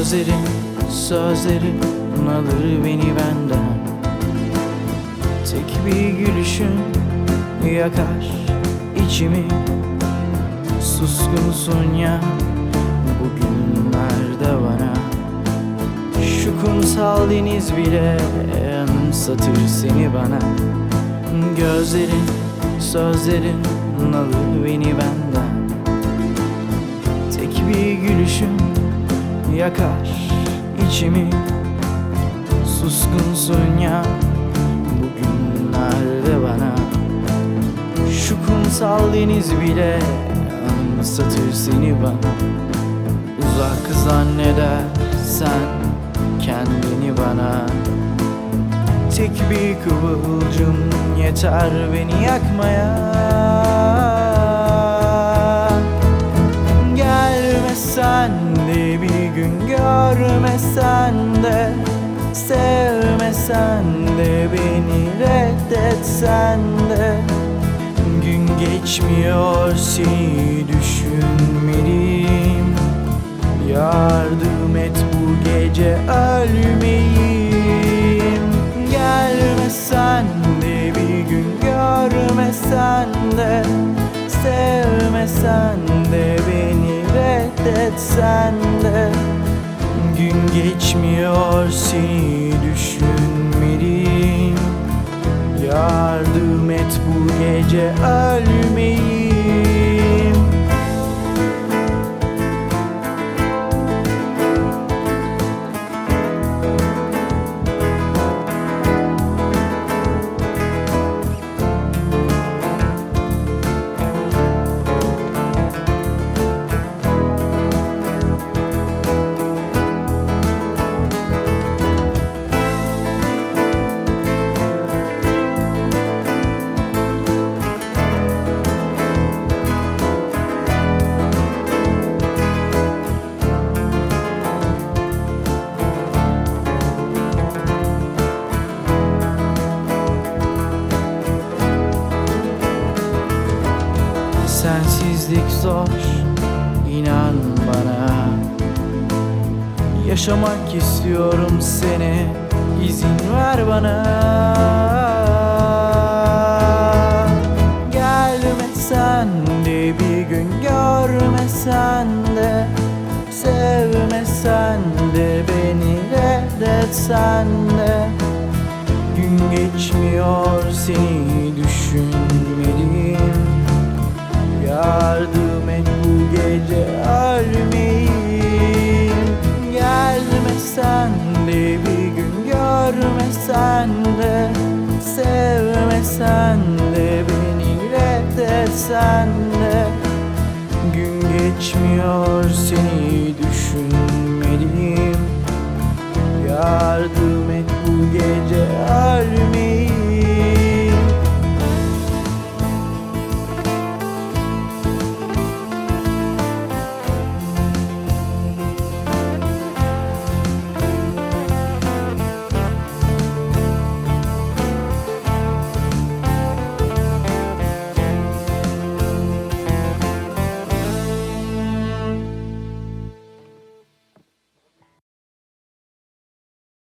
Gözlerin, sözlerin alır beni benden. Tek bir gülüşün yakar içimi. Suskunsun ya bugünlerde bana. Şu kumsal deniz bile anımsatır seni bana. Gözlerin, sözlerin alır beni benden. Tek bir gülüşün yakar içimi. Suskunsun ya bugünlerde bana Şu kumsal deniz bile anımsatır seni bana. Uzak zannedersen kendini bana. Tek bir kıvılcım yeter beni yakmaya Sevmesen de beni reddetsen de. Gün geçmiyor seni düşünmeliyim. Yardım et bu gece ölmeyeyim. Gelmesen de bir gün görmesen de. Sevmesen de beni reddetsen de Gün geçmiyor seni düşünmeliyim Yardım et bu gece ölmeyeyim Sensizlik zor inan bana. Yaşamak istiyorum seni izin ver bana. Gelmesen de bir gün görmesen de Sevmesen de beni reddetsen de. Gün geçmiyor seni düşünmeliyim Yardım et bu gece ölmeyeyim. Gelmesen de bir gün görmesen de Sevmesen de beni reddetsen de. Gün geçmiyor seni